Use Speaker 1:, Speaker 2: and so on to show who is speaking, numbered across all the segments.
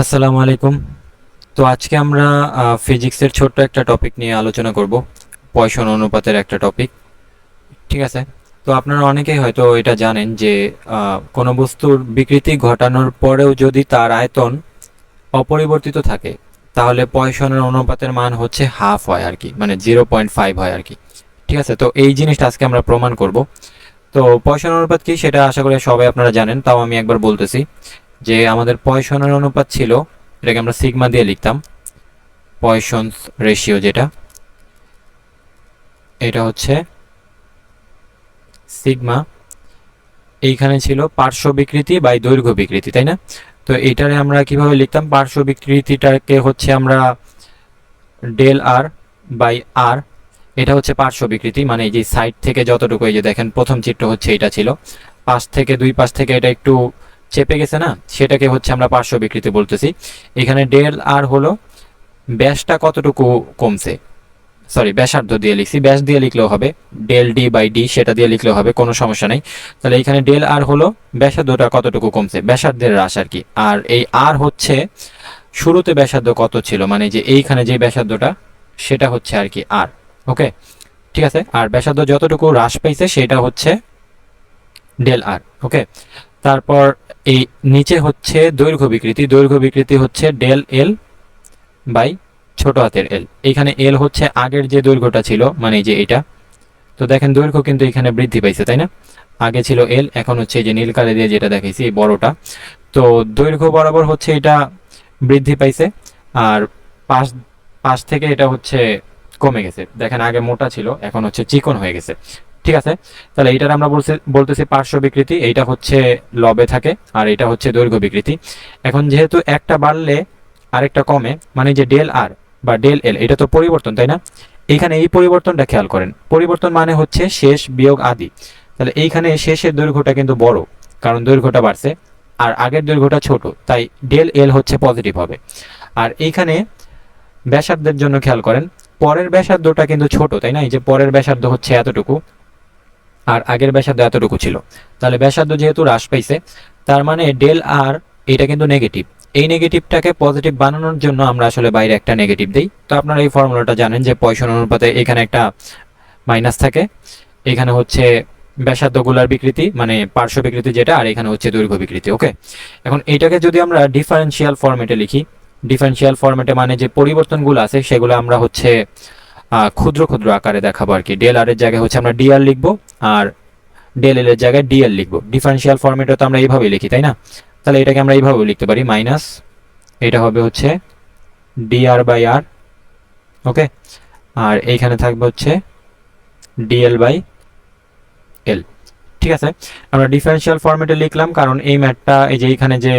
Speaker 1: আসসালামু আলাইকুম। তো আজকে আমরা ফিজিক্সের ছোট্ট একটা টপিক নিয়ে আলোচনা করব। পয়সন অনুপাতের একটা টপিক ঠিক আছে? তো আপনারা অনেকেই হয়তো এটা জানেন যে কোনো বস্তুর বিকৃতি ঘটানোর পরেও যদি তার আয়তন অপরিবর্তিত থাকে, তাহলে পয়সনের অনুপাতের মান হচ্ছে হাফ হয় আর কি মানে জিরো পয়েন্ট ফাইভ হয় আর কি। ঠিক আছে? তো এই জিনিসটা আজকে আমরা প্রমাণ করব। তো পয়সন অনুপাত কি সেটা আশা করি সবাই আপনারা জানেন, তাও আমি একবার বলতেছি। যে আমাদের পয়সনের অনুপাত ছিল, এটাকে আমরা সিগমা দিয়ে লিখতাম। পয়সন্স রেশিও যেটা, এটা হচ্ছে সিগমা এইখানে ছিল পার্শ্ব বিকৃতি বাই দৈর্ঘ্য বিকৃতি, তাই না? তো এইটারে আমরা কীভাবে লিখতাম? পার্শ্ব বিকৃতিটাকে হচ্ছে আমরা ডেল আর বাই আর এটা হচ্ছে পার্শ্ব বিকৃতি মানে এই যে সাইড থেকে যতটুকু, এই যে দেখেন, প্রথম চিত্র হচ্ছে এটা ছিল। পাশ থেকে, দুই পাশ থেকে এটা একটু চেপে গেছে না? সেটাকে হচ্ছে আমরা পার্শ্ব বিকৃতি বলতেছি। এখানে ডেল আর হলো ব্যাসটা কতটুকু কমছে? সরি ব্যাসার্ধ দিয়ে লিখছি। ব্যাস দিয়ে লিখলেও হবে। ডেল ডি বাই ডি সেটা দিয়ে লিখলেও হবে, কোনো সমস্যা নেই। তাহলে এখানে ডেল আর হলো ব্যাসার্ধটা কতটুকু কমছে? ব্যাসার্ধের হ্রাস আর কি। আর এই আর হচ্ছে শুরুতে ব্যাসার্ধ কত ছিল? মানে যে এইখানে যে ব্যাসার্ধটা, সেটা হচ্ছে আর কি আর ওকে? ঠিক আছে? আর ব্যাসার্ধ যতটুকু হ্রাস পাইছে সেটা হচ্ছে ডেল আর ওকে? তারপর এই নিচে হচ্ছে দৈর্ঘ্য বিকৃতি। দৈর্ঘ্য বিকৃতি হচ্ছে ডেল এল বাই ছোট হাতের এল। এখানে এল হচ্ছে আগের যে দৈর্ঘ্যটা ছিল মানে যে এটা। তো দেখেন দৈর্ঘ্য কিন্তু এখানে বৃদ্ধি পাইছে, তাই না? আগে ছিল এল, এখন হচ্ছে যে নীল কালে দিয়ে যেটা দেখাইছি, এই বড়টা। তো দৈর্ঘ্য বরাবর হচ্ছে এটা বৃদ্ধি পাইছে, আর পাশ পাশ থেকে এটা হচ্ছে কমে গেছে। দেখেন আগে মোটা ছিল, এখন হচ্ছে চিকন হয়ে গেছে। ঠিক আছে? তাহলে এটার আমরা বলছি, বলতেছি পার্শ্ব বিকৃতি, এইটা হচ্ছে লবে থাকে, আর এটা হচ্ছে দৈর্ঘ্য বিকৃতি। এখন যেহেতু একটা বাড়লে আরেকটা কমে মানে যে ডেল আর বা ডেল এল, এটা তো পরিবর্তন, তাই না? এইখানে এই পরিবর্তনটা খেয়াল করেন। পরিবর্তন মানে হচ্ছে শেষ বিয়োগ আদি। তাহলে এইখানে শেষের দৈর্ঘ্যটা কিন্তু বড়, কারণ দৈর্ঘ্যটা বাড়ছে, আর আগের দৈর্ঘ্যটা ছোট, তাই ডেল এল হচ্ছে পজিটিভ হবে। আর এইখানে ব্যাসার্ধের জন্য খেয়াল করেন, পরের ব্যাসার্ধটা কিন্তু ছোট, তাই না? এই যে পরের ব্যাসার্ধ হচ্ছে এতটুকু আর আগের ব্যাসার্ধ এতটুকু ছিল। তাহলে ব্যাসার্ধ যেহেতু হ্রাস পাইছে, তার মানে ডেল আর এটা কিন্তু নেগেটিভ এই নেগেটিভটাকে পজিটিভ বানানোর জন্য আমরা আসলে বাইরে একটা নেগেটিভ দিই। তো আপনারা এই ফর্মুলাটা জানেন যে পয়সন অনুপাতে এখানে একটা মাইনাস থাকে। এখানে হচ্ছে ব্যাসার্ধগুলার বিকৃতি মানে পার্শ্ব বিকৃতি যেটা, আর এখানে হচ্ছে দৈর্ঘ্য বিকৃতি ওকে এখন এইটাকে যদি আমরা ডিফারেন্সিয়াল ফরম্যাটে লিখি ডিফারেন্সিয়াল ফরম্যাটে মানে যে পরিবর্তনগুলো আছে, সেগুলো আমরা হচ্ছে ক্ষুদ্র ক্ষুদ্র আকারে দেখাবো আর কি। ডেল আর এর জায়গায় হচ্ছে আমরা ডিআর লিখব। আর ডেল এল এর জায়গায় ডিএল লিখব। ডিফারেন্সিয়াল ফরম্যাটে তো আমরা এইভাবেই লিখি, তাই না? তাহলে এটাকে আমরা এইভাবেও লিখতে পারি মাইনাস এটা হবে হচ্ছে ডিআর বাই আর ওকে আর এইখানে থাকবে হচ্ছে ডিএল বাই এল ঠিক আছে? আমরা ডিফারেন্সিয়াল ফরম্যাটে লিখলাম কারণ এই ম্যাথটা, এই যে এইখানে যে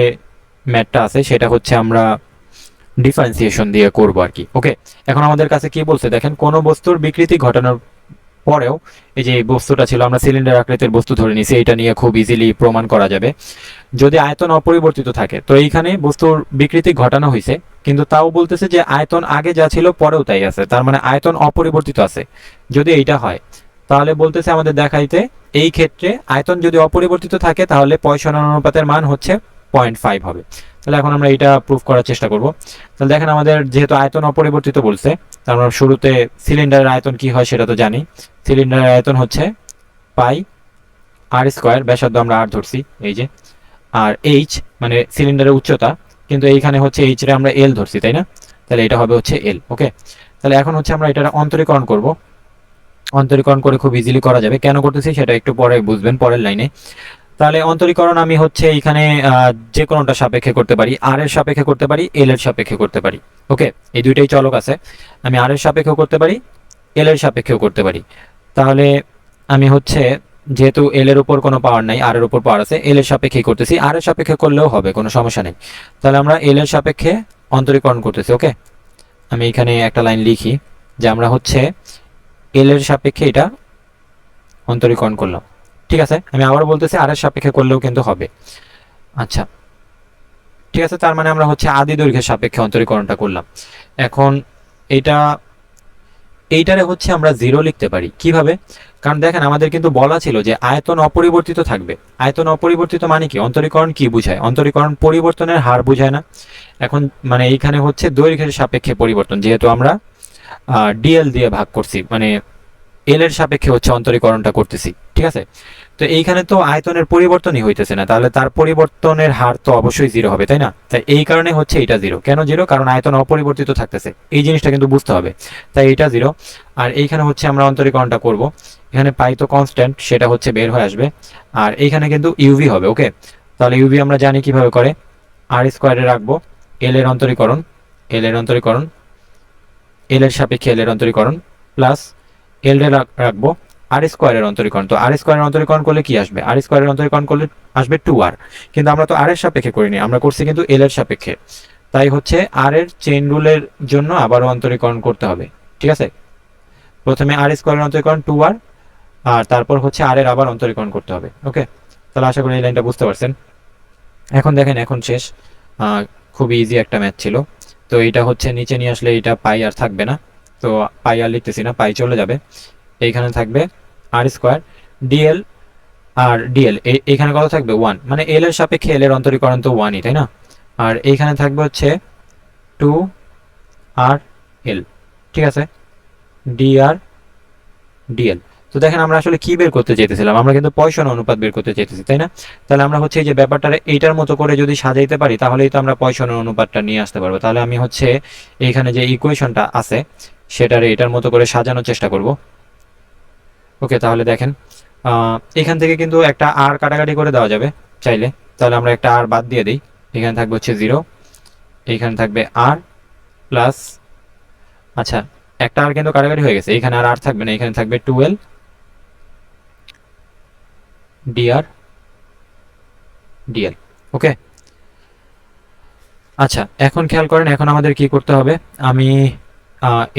Speaker 1: ম্যাথটা আছে, সেটা হচ্ছে আমরা ডিফারেন্সিয়েশন দিয়ে করব আর কি ওকে এখন আমাদের কাছে কি বলছে? দেখেন, কোনো বস্তুর বিকৃতি ঘটানোর পরেও এই যে বস্তুটা ছিল, আমরা সিলিন্ডার আকৃতির বস্তু ধরে নিছি এটা নিয়ে খুব ইজিলি প্রমাণ করা যাবে। যদি আয়তন অপরিবর্তিত থাকে, তো এইখানে বস্তুর বিকৃতি ঘটানো হয়েছে, কিন্তু তাও বলতেছে যে আয়তন আগে যা ছিল পরেও তাই আছে, তার মানে আয়তন অপরিবর্তিত আছে। যদি এইটা হয়, তাহলে বলতেছে আমাদের দেখাইতে, এই ক্ষেত্রে আয়তন যদি অপরিবর্তিত থাকে, তাহলে পয়সনের অনুপাতের মান হচ্ছে পয়েন্ট ফাইভ হবে। তাহলে এখন আমরা এটা প্রুফ করার চেষ্টা করব। তাহলে দেখেন আমাদের যেহেতু আয়তন অপরিবর্তিত বলছে, তার আমরা শুরুতে সিলিন্ডারের আয়তন কি হয় সেটা তো জানি। সিলিন্ডারের আয়তন হচ্ছে পাই আর স্কোয়ার ব্যাসার্ধ আমরা আর ধরছি, এই যে। আর এইচ মানে সিলিন্ডারের উচ্চতা, কিন্তু এইখানে হচ্ছে এইচ রে আমরা এল ধরছি, তাই না? তাহলে এটা হবে হচ্ছে এল ওকে তাহলে এখন হচ্ছে আমরা এটা অন্তরীকরণ করব। অন্তরীকরণ করে খুব ইজিলি করা যাবে। কেন করতেছি সেটা একটু পরে বুঝবেন, পরের লাইনে তাহলে অন্তরীকরণ আমি হচ্ছে এখানে যে কোনোটা সাপেক্ষে করতে পারি। আর এর সাপেক্ষে করতে পারি এল এর সাপেক্ষে করতে পারি। ওকে? এই দুইটাই চলক আছে। আমি আর এর সাপেক্ষেও করতে পারি এল এর সাপেক্ষেও করতে পারি। তাহলে আমি হচ্ছে, যেহেতু এল এর উপর কোনো পাওয়ার নাই আর এর উপর পাওয়ার আছে এল এর সাপেক্ষেই করতেছি। আর এর সাপেক্ষে করলেও হবে, কোনো সমস্যা নেই। তাহলে আমরা এল এর সাপেক্ষে অন্তরীকরণ করতেছি, ওকে? আমি এখানে একটা লাইন লিখি যে আমরা হচ্ছে এল এর সাপেক্ষে এটা অন্তরীকরণ করলাম। ঠিক আছে? আমি আবার বলতেছি আর এর সাপেক্ষে করলেও কিন্তু হবে। আচ্ছা। ঠিক আছে, তার মানে আমরা হচ্ছে আদি দৈর্ঘ্যের সাপেক্ষে অন্তরীকরণটা করলাম। এখন এটা, এইটারে হচ্ছে আমরা জিরো লিখতে পারি। কীভাবে? কারণ দেখেন, আমাদের কিন্তু বলা ছিল যে আয়তন অপরিবর্তিত থাকবে। আয়তন অপরিবর্তিত মানে কি? অন্তরীকরণ কি বুঝায়? অন্তরীকরণ পরিবর্তনের হার বুঝায় না। এখন মানে এইখানে হচ্ছে দৈর্ঘ্যের সাপেক্ষে পরিবর্তন, যেহেতু আমরা ডিএল দিয়ে ভাগ করছি মানে এল এর সাপেক্ষে হচ্ছে অন্তরীকরণটা করতেছি, ঠিক আছে? তো এইখানে তো আয়তনের পরিবর্তনই হইতেছে না, তাহলে তার পরিবর্তনের হার তো অবশ্যই জিরো হবে, তাই না? তাই এই কারণে হচ্ছে এটা জিরো কেন জিরো কারণ আয়তন অপরিবর্তিত থাকতেছে, এই জিনিসটা কিন্তু বুঝতে হবে। তাই এটা জিরো আর এইখানে হচ্ছে আমরা অন্তরীকরণটা করব, এখানে পাই তো কনস্ট্যান্ট সেটা হচ্ছে বের হয়ে আসবে, আর এইখানে কিন্তু ইউভি হবে ওকে তাহলে ইউভি আমরা জানি কীভাবে করে? আর স্কোয়ারে রাখব এল এর অন্তরীকরণ এল এর অন্তরীকরণ এল এর সাপেক্ষে এল এর অন্তরীকরণ প্লাস এল রাখ- রাখব। আর স্কোয়ারের অন্তরীকরণ। তো আর স্কোয়ারের অন্তরীকরণ করলে কি আসবে? আর স্কোয়ারের অন্তরীকরণ করলে আসবে টু আর কিন্তু আমরা তো আর এর সাপেক্ষে করিনি, আমরা করছি কিন্তু এল এর সাপেক্ষে। তাই হচ্ছে আর এর চেইন রুলের জন্য আবারও অন্তরীকরণ করতে হবে। ঠিক আছে? প্রথমে আর স্কোয়ারের অন্তরীকরণ টু আর আর তারপর হচ্ছে আর এর আবার অন্তরীকরণ করতে হবে। ওকে তাহলে আশা করি এই লাইনটা বুঝতে পারছেন। এখন দেখেন, এখন শেষ। খুবই ইজি একটা ম্যাথ ছিল। তো এটা হচ্ছে নিচে নিয়ে আসলে এটা পাই আর থাকবে না। তো পাই আর লিখতেছি না পাই চলে যাবে। এইখানে থাকবে R square DL R DL এখানে কত থাকবে? ওয়ান মানে এল এর সাপেক্ষে এল এর অন্তরীকরণ তো ওয়ানই তাই না? আর এইখানে থাকবে হচ্ছে টু আর এল ঠিক আছে? ডি আর ডিএল তো দেখেন আমরা আসলে কি বের করতে চাইতেছিলাম? আমরা কিন্তু পয়সন অনুপাত বের করতে চাইতেছি, তাই না? তাহলে আমরা হচ্ছে এই যে ব্যাপারটা এইটার মতো করে যদি সাজাইতে পারি, তাহলেই তো আমরা পয়সনের অনুপাতটা নিয়ে আসতে পারব। তাহলে আমি হচ্ছে এইখানে যে ইকুয়েশনটা আছে সেটারে এটার মতো করে সাজানোর চেষ্টা করব। ওকে, তাহলে দেখেন এখান থেকে কিন্তু একটা আর কাটাকাটি করে দেওয়া যাবে চাইলে। তাহলে আমরা একটা আর বাদ দিয়ে দিই। এখানে থাকবে হচ্ছে জিরো এইখানে থাকবে আর প্লাস আচ্ছা একটা আর কিন্তু কাটাকাটি হয়ে গেছে। এখানে আর আর থাকবে না, এখানে থাকবে টুয়েলভ, ডিআর, ডিএল। ওকে? আচ্ছা এখন খেয়াল করেন, এখন আমাদের কি করতে হবে? আমি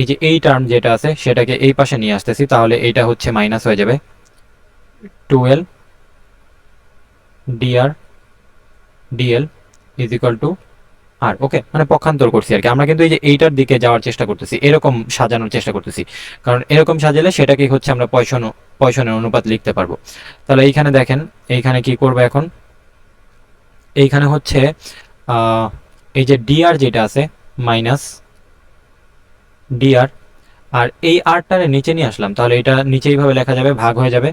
Speaker 1: এই যে এই টার্ম যেটা আছে, সেটাকে এই পাশে নিয়ে আসতেছি, তাহলে এইটা হচ্ছে মাইনাস হয়ে যাবে twelve DR DL is equal to R okay মানে পক্ষান্তর করছি আর কি। আমরা কিন্তু এই যে এইটার দিকে যাওয়ার চেষ্টা করতেছি, এরকম সাজানোর চেষ্টা করতেছি। কারণ এরকম সাজালে সেটাকে হচ্ছে আমরা পয়সন, পয়সনের অনুপাত লিখতে পারব। তাহলে এইখানে দেখেন, এইখানে কি করব এখন? এইখানে হচ্ছে এই যে ডিআর যেটা আছে মাইনাস ডিআর আর এই আরটারে নিচে নিয়ে আসলাম, তাহলে এটা নিচে এইভাবে লেখা যাবে, ভাগ হয়ে যাবে।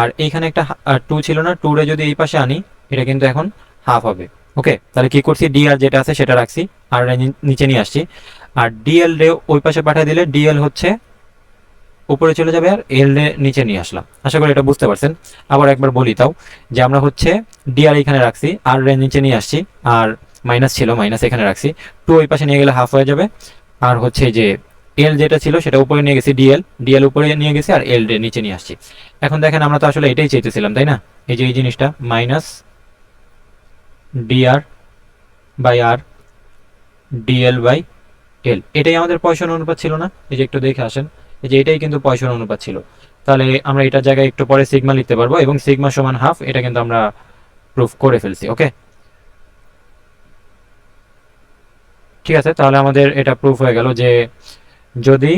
Speaker 1: আর এইখানে একটা টু ছিল না টুরে যদি এই পাশে আনি, এটা কিন্তু এখন হাফ হবে। ওকে তাহলে কি করছি? ডিআর যেটা আছে সেটা রাখছি আর নিচে নিয়ে আসছি। আর ডিএল রে ওই পাশে পাঠিয়ে দিলে ডিএল হচ্ছে উপরে চলে যাবে আর এল রে নিচে নিয়ে আসলাম। আশা করি এটা বুঝতে পারছেন। আবার একবার বলি তাও, যে আমরা হচ্ছে ডিআর এখানে রাখছি আর রে নিচে নিয়ে আসছি, আর মাইনাস ছিল মাইনাস এখানে রাখছি। টু ওই পাশে নিয়ে গেলে হাফ হয়ে যাবে। আর হচ্ছে যে এল যেটা ছিল সেটা উপরে নিয়ে গেছি ডিএল ডিএল উপরে নিয়ে গেছি আর এল নিচে নিয়ে আসছি। এখন দেখেন আমরা তো আসলে এটাই চাইতেছিলাম, তাই না? এই যে এই জিনিসটা minus DR by R DL by L এটাই আমাদের পয়সন অনুপাত ছিল না? এই যে একটু দেখে আসেন, এই যে এটাই কিন্তু পয়সন অনুপাত ছিল। তাহলে আমরা এটার জায়গায় একটু পরে সিগমা লিখতে পারব এবং সিগমা সমান হাফ এটা কিন্তু আমরা প্রুফ করে ফেলছি ওকে ঠিক আছে, তাহলে আমাদের এটা প্রুফ হয়ে গেল যে যদি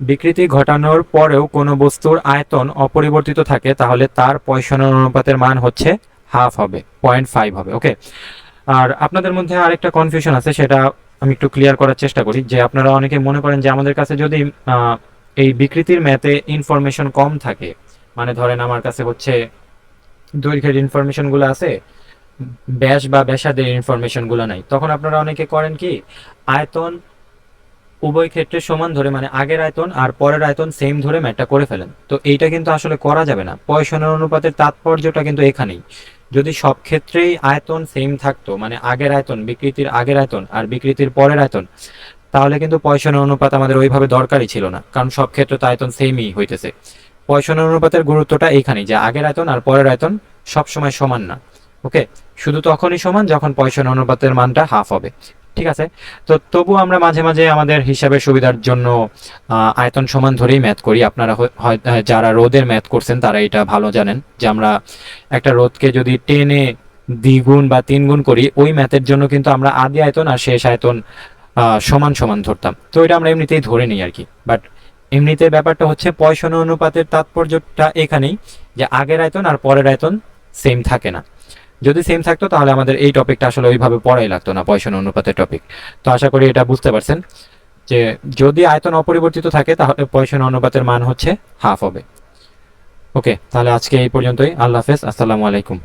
Speaker 1: বিকৃতি ঘটানোর পরেও কোনো বস্তুর আয়তন অপরিবর্তিত থাকে, তাহলে তার পয়সনের অনুপাতের মান হচ্ছে হাফ হবে পয়েন্ট ফাইভ হবে ওকে আর আপনাদের মধ্যে আরেকটা কনফিউশন আছে, সেটা আমি একটু ক্লিয়ার করার চেষ্টা করি, যে আপনারা অনেকে মনে করেন যে আমাদের কাছে যদি এই বিকৃতির ম্যাথে ইনফরমেশন কম থাকে মানে ধরেন আমার কাছে হচ্ছে দৈর্ঘ্যের ইনফরমেশনগুলো আছে ব্যাস বা ব্যাসাদের ইনফরমেশনগুলো নাই। তখন আপনারা অনেকে করেন কি, আয়তন উভয় ক্ষেত্রে সমান ধরে মানে আগের আয়তন আর পরের আয়তন সেম ধরে ম্যাটটা করে ফেলেন। তো এইটা কিন্তু আসলে করা যাবে না। পয়সনের অনুপাতের তাৎপর্যটা কিন্তু এখানেই। যদি সব ক্ষেত্রেই আয়তন সেম থাকতো মানে আগের আয়তন, বিকৃতির আগের আয়তন আর বিকৃতির পরের আয়তন, তাহলে কিন্তু পয়সনের অনুপাত আমাদের ওইভাবে দরকারই ছিল না। কারণ সব ক্ষেত্রে তো আয়তন সেমই হইতেছে। পয়সনের অনুপাতের গুরুত্বটা এইখানেই যে আগের আয়তন আর পরের আয়তন সবসময় সমান না। ওকে শুধু তখনই সমান যখন পয়সন অনুপাতের মানটা হাফ হবে। ঠিক আছে? তো তবু আমরা মাঝে মাঝে আমাদের হিসাবের সুবিধার জন্য আয়তন সমান ধরেই ম্যাথ করি। আপনারা যারা রোদের ম্যাথ করছেন, তারা এটা ভালো জানেন যে আমরা একটা রোদকে যদি টেনে দ্বিগুণ বা তিনগুণ করি, ওই ম্যাথের জন্য কিন্তু আমরা আদি আয়তন আর শেষ আয়তন সমান সমান ধরতাম। তো এটা আমরা এমনিতেই ধরে নিই আর কি বাট এমনিতে ব্যাপারটা হচ্ছে পয়সন অনুপাতের তাৎপর্যটা এখানেই যে আগের আয়তন আর পরের আয়তন সেম থাকে না। যদি সেম থাকতো, তাহলে আমাদের এই টপিকটা আসলে ওইভাবে পড়াই লাগতো না পয়সন অনুপাতের টপিক তো আশা করি এটা বুঝতে পারছেন যে যদি আয়তন অপরিবর্তিত থাকে, তাহলে পয়সন অনুপাতের মান হচ্ছে হাফ হবে। ওকে তাহলে আজকে এই পর্যন্তই। আল্লাহ হাফেজ। আসসালামু আলাইকুম।